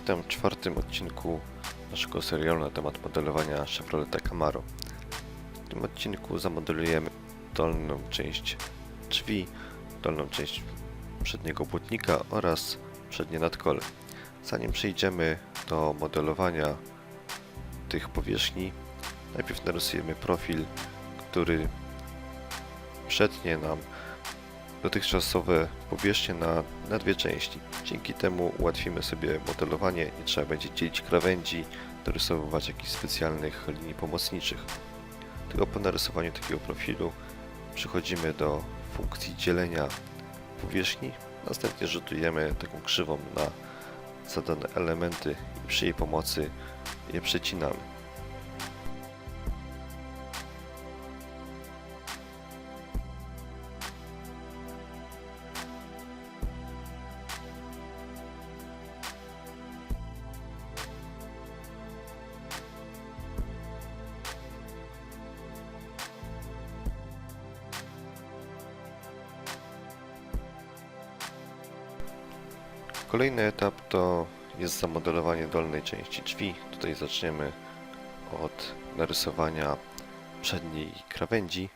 Witam w czwartym odcinku naszego serialu na temat modelowania Chevroleta Camaro. W tym odcinku zamodelujemy dolną część drzwi, dolną część przedniego błotnika oraz przednie nadkole. Zanim przejdziemy do modelowania tych powierzchni, najpierw narysujemy profil, który przetnie nam dotychczasowe powierzchnie na, na dwie części. Dzięki temu ułatwimy sobie modelowanie, nie trzeba będzie dzielić krawędzi, dorysowywać jakichś specjalnych linii pomocniczych. Tylko po narysowaniu takiego profilu przechodzimy do funkcji dzielenia powierzchni, następnie rzutujemy taką krzywą na zadane elementy i przy jej pomocy je przecinamy. Kolejny etap to jest zamodelowanie dolnej części drzwi. Tutaj zaczniemy od narysowania przedniej krawędzi.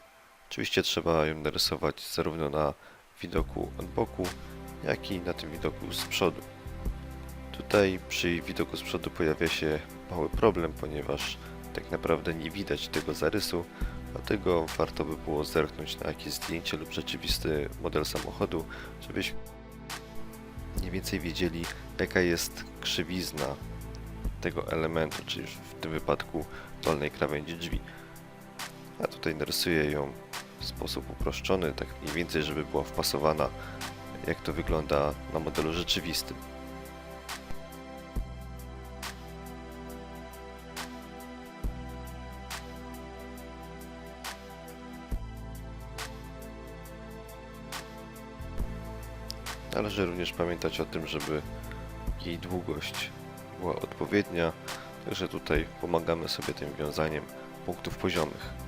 Oczywiście trzeba ją narysować zarówno na widoku od boku, jak i na tym widoku z przodu. Tutaj przy widoku z przodu pojawia się mały problem, ponieważ tak naprawdę nie widać tego zarysu, dlatego warto by było zerknąć na jakieś zdjęcie lub rzeczywisty model samochodu, żebyśmy mniej więcej wiedzieli, jaka jest krzywizna tego elementu, czyli w tym wypadku dolnej krawędzi drzwi. Ja tutaj narysuję ją w sposób uproszczony, tak mniej więcej, żeby była wpasowana, jak to wygląda na modelu rzeczywistym. Należy również pamiętać o tym, żeby jej długość była odpowiednia, także tutaj pomagamy sobie tym wiązaniem punktów poziomych.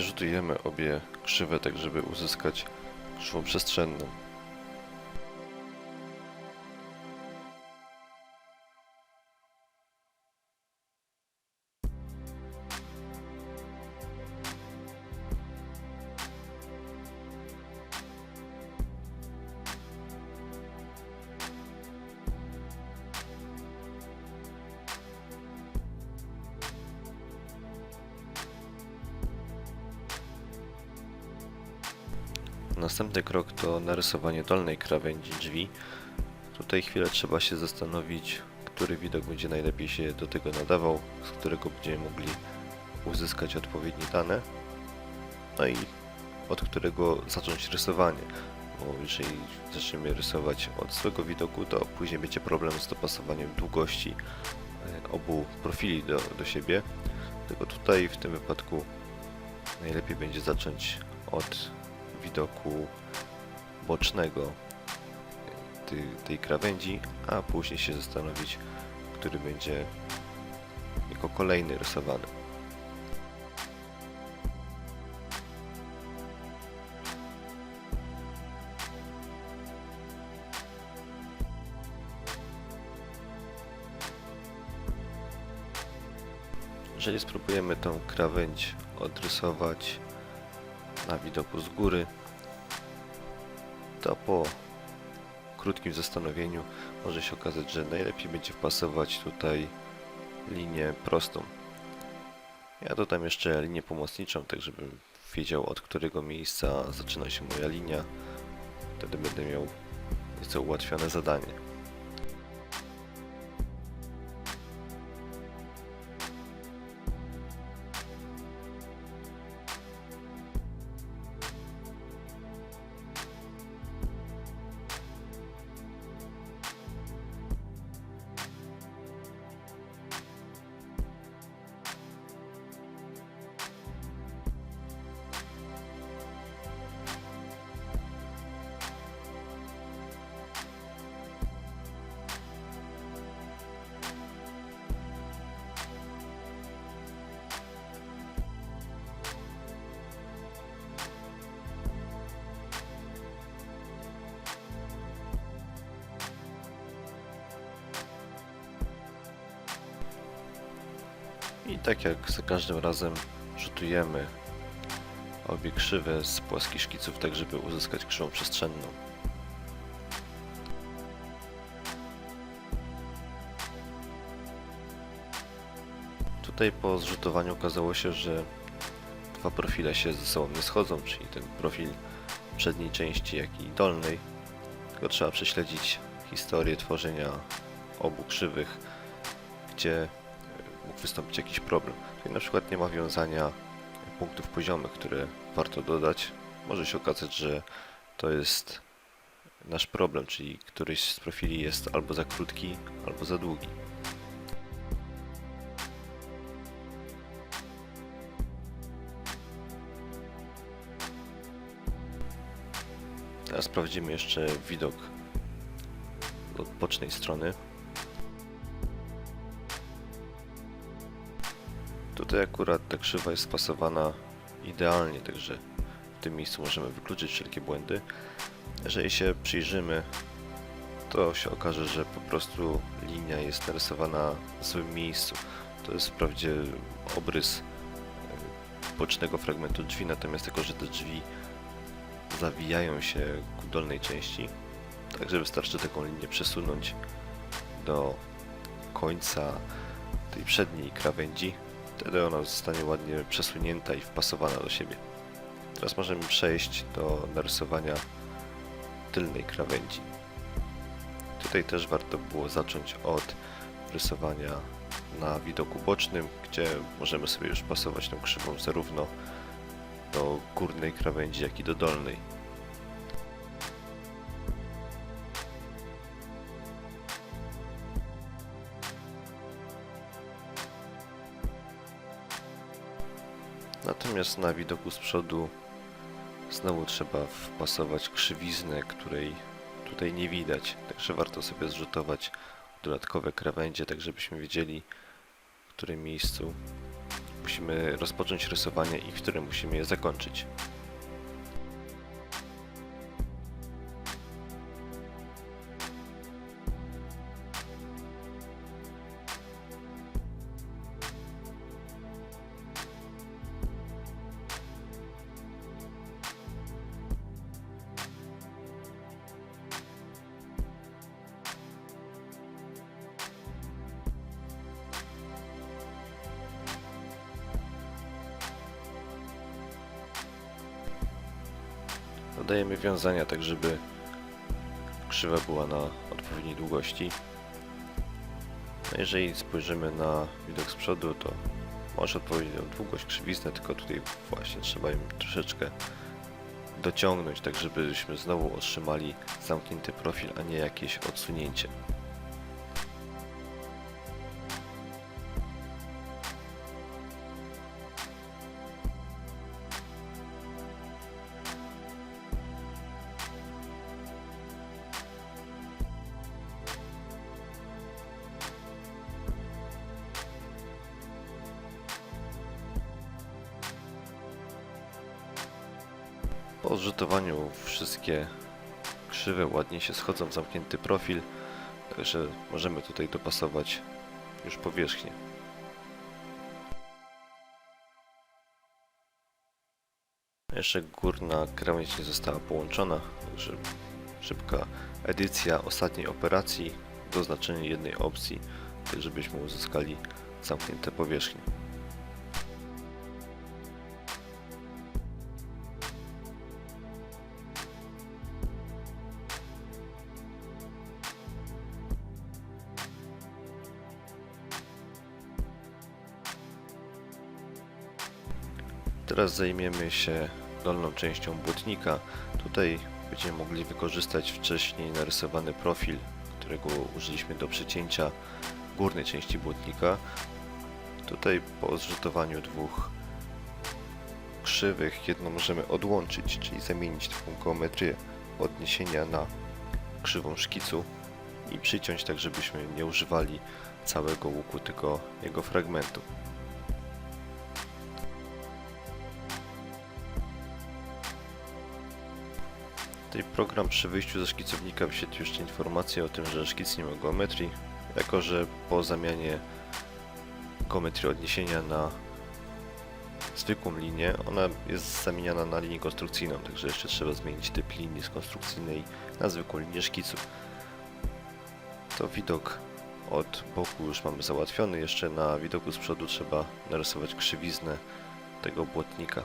Następnie rzutujemy obie krzywe, tak żeby uzyskać krzywą przestrzenną. Następny krok to narysowanie dolnej krawędzi drzwi. Tutaj chwilę trzeba się zastanowić, który widok będzie najlepiej się do tego nadawał, z którego będziemy mogli uzyskać odpowiednie dane. No i od którego zacząć rysowanie. Bo jeżeli zaczniemy rysować od złego widoku, to później będzie problem z dopasowaniem długości e, obu profili do, do siebie. Tylko tutaj w tym wypadku najlepiej będzie zacząć od widoku bocznego tej, tej krawędzi, a później się zastanowić, który będzie jako kolejny rysowany. Jeżeli spróbujemy tą krawędź odrysować na widoku z góry, to po krótkim zastanowieniu może się okazać, że najlepiej będzie wpasować tutaj linię prostą. Ja dodam jeszcze linię pomocniczą, tak żebym wiedział od którego miejsca zaczyna się moja linia. Wtedy będę miał nieco ułatwione zadanie. I tak jak za każdym razem rzutujemy obie krzywe z płaskich szkiców, tak żeby uzyskać krzywą przestrzenną. Tutaj po zrzutowaniu okazało się, że dwa profile się ze sobą nie schodzą, czyli ten profil przedniej części, jak i dolnej. Tylko trzeba prześledzić historię tworzenia obu krzywych, gdzie wystąpić jakiś problem. Tutaj na przykład nie ma wiązania punktów poziomych, które warto dodać. Może się okazać, że to jest nasz problem, czyli któryś z profili jest albo za krótki, albo za długi. Teraz sprawdzimy jeszcze widok od bocznej strony. Tutaj akurat ta krzywa jest spasowana idealnie, także w tym miejscu możemy wykluczyć wszelkie błędy. Jeżeli się przyjrzymy, to się okaże, że po prostu linia jest narysowana w złym miejscu. To jest wprawdzie obrys e, bocznego fragmentu drzwi, natomiast jako, że te drzwi zawijają się ku dolnej części, także wystarczy taką linię przesunąć do końca tej przedniej krawędzi, wtedy ona zostanie ładnie przesunięta i wpasowana do siebie. Teraz możemy przejść do narysowania tylnej krawędzi. Tutaj też warto było zacząć od rysowania na widoku bocznym, gdzie możemy sobie już pasować tą krzywą zarówno do górnej krawędzi, jak i do dolnej. Natomiast na widoku z przodu znowu trzeba wpasować krzywiznę, której tutaj nie widać. Także warto sobie zrzutować dodatkowe krawędzie, tak żebyśmy wiedzieli w którym miejscu musimy rozpocząć rysowanie i w którym musimy je zakończyć. Dodajemy wiązania tak, żeby krzywa była na odpowiedniej długości. No jeżeli spojrzymy na widok z przodu, to masz odpowiednią długość krzywiznę, tylko tutaj właśnie trzeba ją troszeczkę dociągnąć, tak żebyśmy znowu otrzymali zamknięty profil, a nie jakieś odsunięcie. Wszystkie krzywe ładnie się schodzą zamknięty profil, także możemy tutaj dopasować już powierzchnię. Jeszcze górna krawędź nie została połączona, także szybka edycja ostatniej operacji do znaczenia jednej opcji, tak żebyśmy uzyskali zamknięte powierzchnie. Teraz zajmiemy się dolną częścią błotnika. Tutaj będziemy mogli wykorzystać wcześniej narysowany profil, którego użyliśmy do przecięcia górnej części błotnika. Tutaj po zrzutowaniu dwóch krzywych jedno możemy odłączyć, czyli zamienić taką geometrię odniesienia na krzywą szkicu i przyciąć tak, żebyśmy nie używali całego łuku, tylko jego fragmentu. Tutaj program przy wyjściu ze szkicownika wyświetlił jeszcze informację o tym, że szkic nie ma geometrii, jako że po zamianie geometrię odniesienia na zwykłą linię. Ona jest zamieniana na linię konstrukcyjną, także jeszcze trzeba zmienić typ linii z konstrukcyjnej na zwykłą linię szkicu. To widok od boku już mamy załatwiony, jeszcze na widoku z przodu trzeba narysować krzywiznę tego błotnika.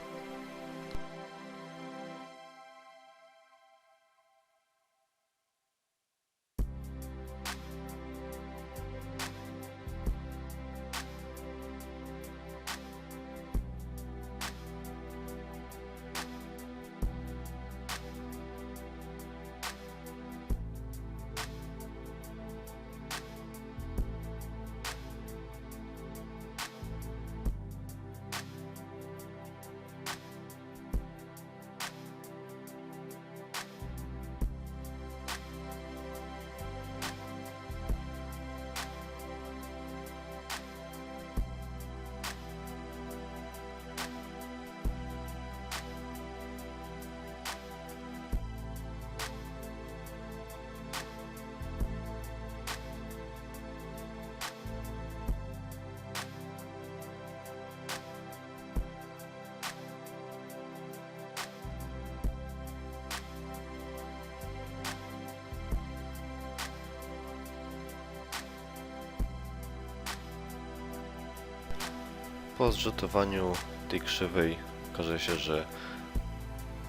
Po zrzutowaniu tej krzywej okaże się, że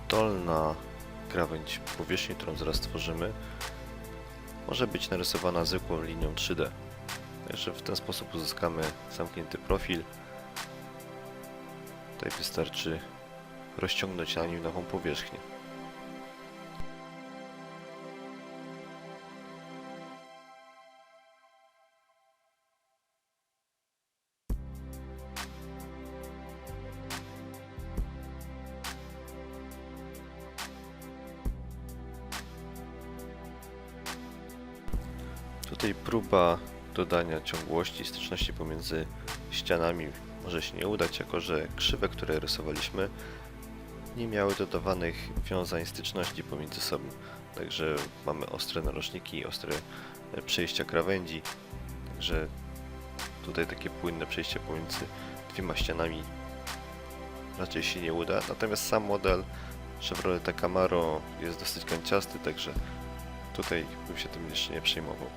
dolna krawędź powierzchni, którą zaraz stworzymy, może być narysowana zwykłą linią 3D. Także w ten sposób uzyskamy zamknięty profil. Tutaj wystarczy rozciągnąć na nim nową powierzchnię. Tutaj próba dodania ciągłości, styczności pomiędzy ścianami może się nie udać, jako że krzywe, które rysowaliśmy, nie miały dodawanych wiązań styczności pomiędzy sobą. Także mamy ostre narożniki, ostre e, przejścia krawędzi. Także tutaj takie płynne przejście pomiędzy dwiema ścianami raczej się nie uda. Natomiast sam model Chevrolet Camaro jest dosyć kanciasty, także tutaj bym się tym jeszcze nie przejmował.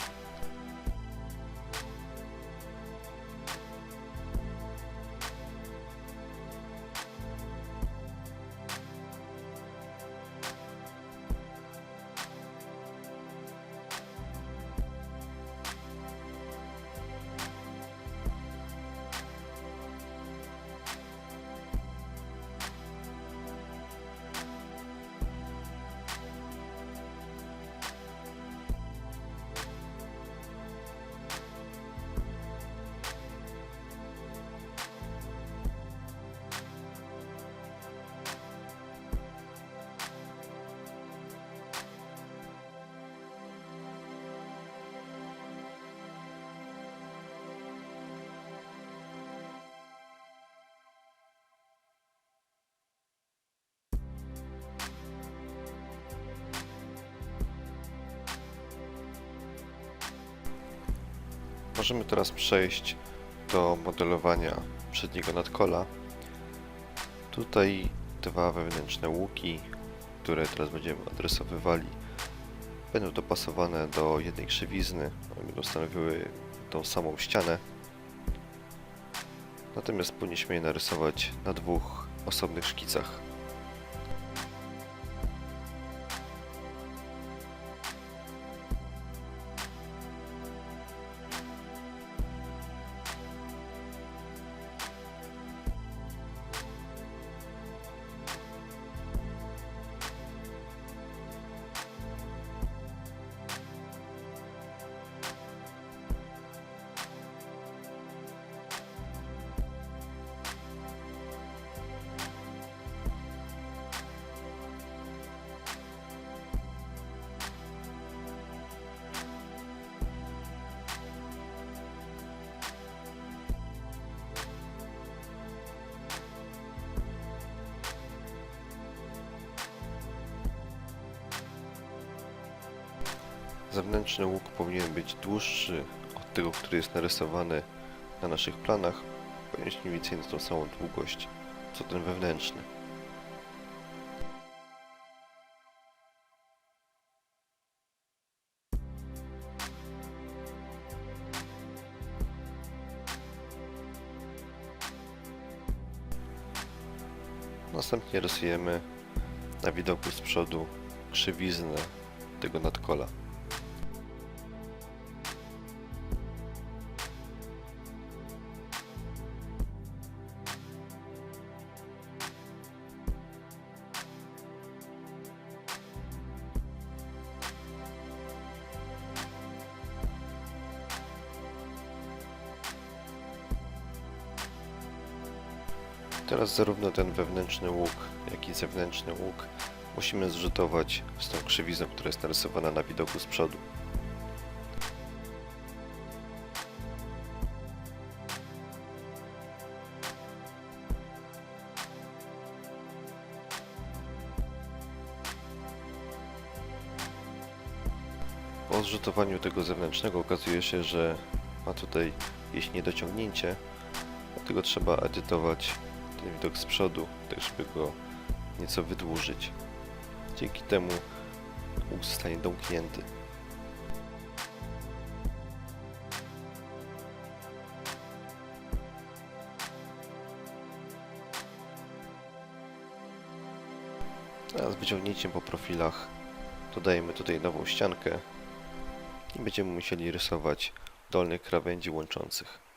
Możemy teraz przejść do modelowania przedniego nadkola. Tutaj dwa wewnętrzne łuki, które teraz będziemy adresowywali, będą dopasowane do jednej krzywizny, będą stanowiły tą samą ścianę. Natomiast powinniśmy je narysować na dwóch osobnych szkicach. Zewnętrzny łuk powinien być dłuższy od tego, który jest narysowany na naszych planach powinien mniej więcej na tą samą długość, co ten wewnętrzny. Następnie rysujemy na widoku z przodu krzywiznę tego nadkola. Teraz zarówno ten wewnętrzny łuk, jak i zewnętrzny łuk musimy zrzutować z tą krzywizną, która jest narysowana na widoku z przodu. Po zrzutowaniu tego zewnętrznego okazuje się, że ma tutaj jakieś niedociągnięcie, dlatego trzeba edytować widok z przodu, tak żeby go nieco wydłużyć. Dzięki temu łuk zostanie domknięty. Teraz wyciągnięciem po profilach dodajemy tutaj nową ściankę i będziemy musieli rysować dolnych krawędzi łączących.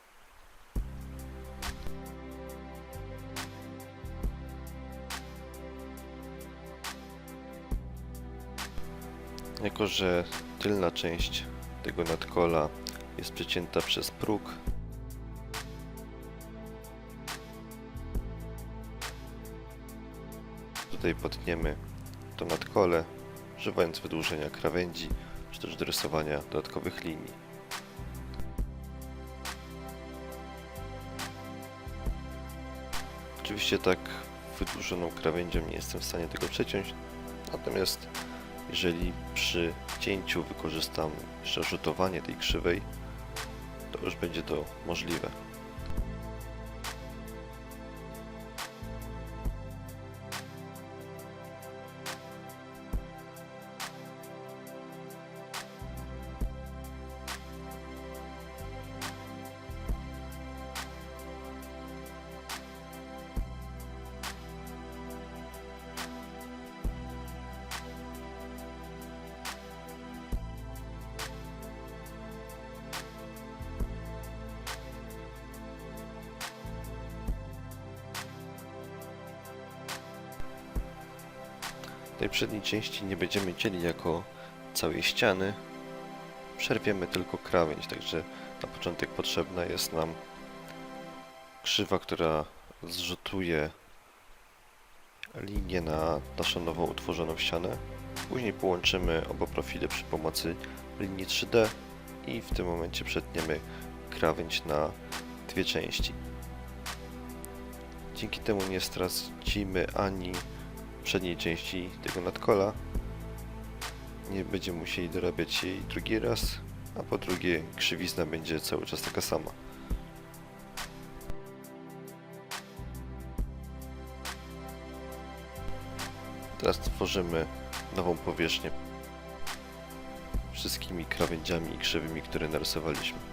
Jako, że tylna część tego nadkola jest przecięta przez próg, tutaj potniemy to nadkole, używając wydłużenia krawędzi, czy też do rysowania dodatkowych linii. Oczywiście tak wydłużoną krawędzią nie jestem w stanie tego przeciąć, natomiast jeżeli przy cięciu wykorzystam jeszcze rzutowanie tej krzywej, to już będzie to możliwe. Tej przedniej części nie będziemy cieli jako całej ściany. Przerwiemy tylko krawędź, także na początek potrzebna jest nam krzywa, która zrzutuje linię na naszą nową utworzoną ścianę. Później połączymy oba profile przy pomocy linii 3D i w tym momencie przetniemy krawędź na dwie części. Dzięki temu nie stracimy ani przedniej części tego nadkola. Nie będziemy musieli dorabiać jej drugi raz, a po drugie krzywizna będzie cały czas taka sama. Teraz tworzymy nową powierzchnię wszystkimi krawędziami i krzywymi, które narysowaliśmy.